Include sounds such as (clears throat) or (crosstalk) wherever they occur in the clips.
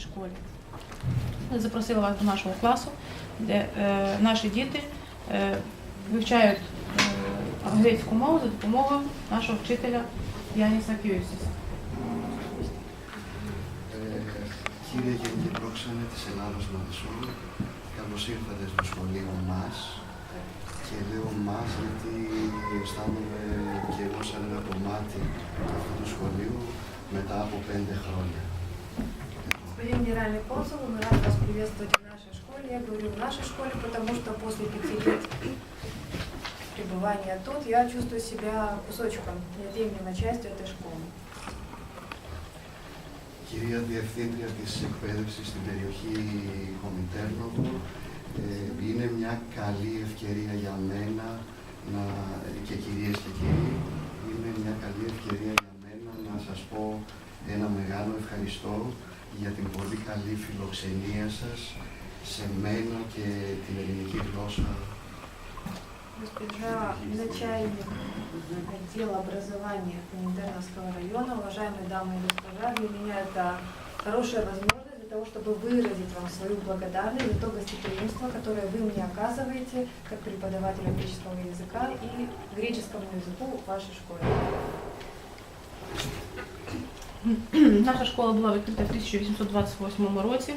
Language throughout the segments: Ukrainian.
школі. Запросила вас до нашого класу, де е, наші діти е, вивчають е, англійську мову за допомогою нашого вчителя Яніса Кюсіса. Ε, κύριε Γενική Πρόξενε της Ελλάδος Μαδεσού, καλώς ήρθατε στο σχολείο μας και λέω μας γιατί αισθάνομαι και εγώ σαν ένα κομμάτι αυτού του σχολείου μετά από πέντε χρόνια. Господин генеральный консул, мы рады вас приветствовать в нашей школе. Я говорю в нашей школе, потому что после пяти лет пребывания тут я чувствую себя кусочком, неотъемлемой частью этой школы. Κυρία Διευθύντρια της Εκπαίδευσης στην περιοχή Κομιτέρνοδου, ε, είναι μια καλή ευκαιρία για μένα να, και κυρίες και κύριοι, είναι μια καλή ευκαιρία για μένα να σας πω ένα μεγάλο ευχαριστώ για την πολύ καλή φιλοξενία σας σε μένα και την ελληνική γλώσσα Госпожа начальник отдела образования Коминтерновского района, уважаемые дамы и господа, для меня это хорошая возможность для того, чтобы выразить вам свою благодарность за то гостеприимство, которое вы мне оказываете как преподаватель греческого языка и греческому языку в вашей школе. (clears throat) Наша школа була відкрита в 1828 році.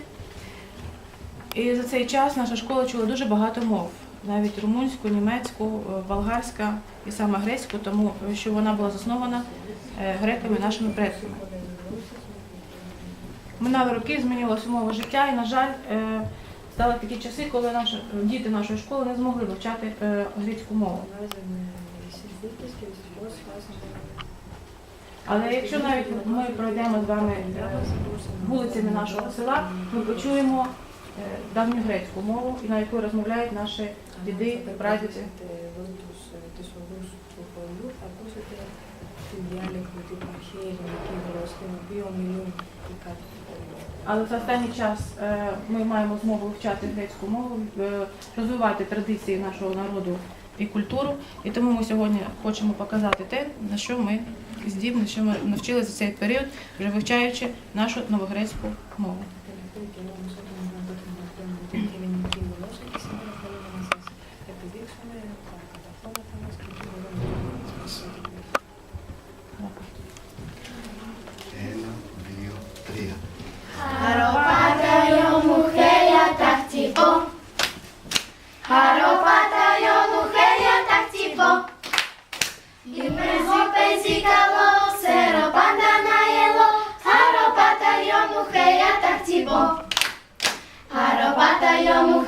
І за цей час наша школа чула дуже багато мов, навіть румунську, німецьку, е, болгарська і саме грецьку, тому що вона була заснована е, греками, нашими предками. Минали роки, змінилася умова життя, і, на жаль, е, стали такі часи, коли наші діти нашої школи не змогли вивчати е, англійську мову. Але якщо навіть ми пройдемо з вами е, вулицями нашого села, ми почуємо е, давню грецьку мову, на якої розмовляють наші діди, прадіди. Але за останній час е, ми маємо змогу вивчати грецьку мову, розвивати традиції нашого народу і культуру. І тому ми сьогодні хочемо показати те, на що ми здібні, що ми навчилися за цей період, вже вивчаючи нашу новогрецьку мову.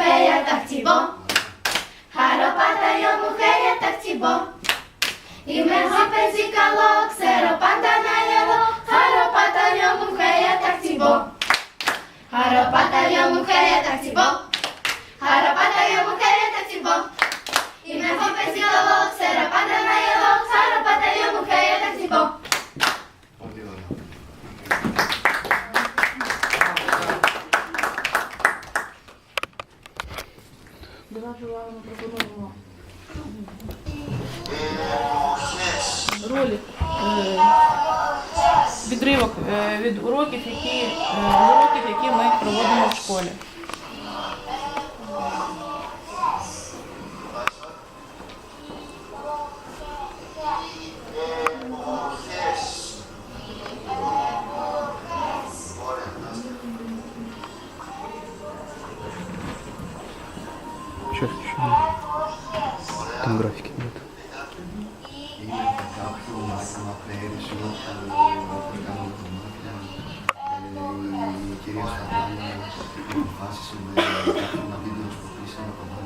хея так тібо, харопата йому хея так тібо, і мегапезікало ксеропа. Ролик, е, відривок е, від уроків, які, е, уроків, які ми проводимо в школі. Там графики συνόδου που έκανα με κομμάτια, κυρίως τα πράγματα, αποφάσεις με κάποια βίντεο που κλείσαμε κομμάτια.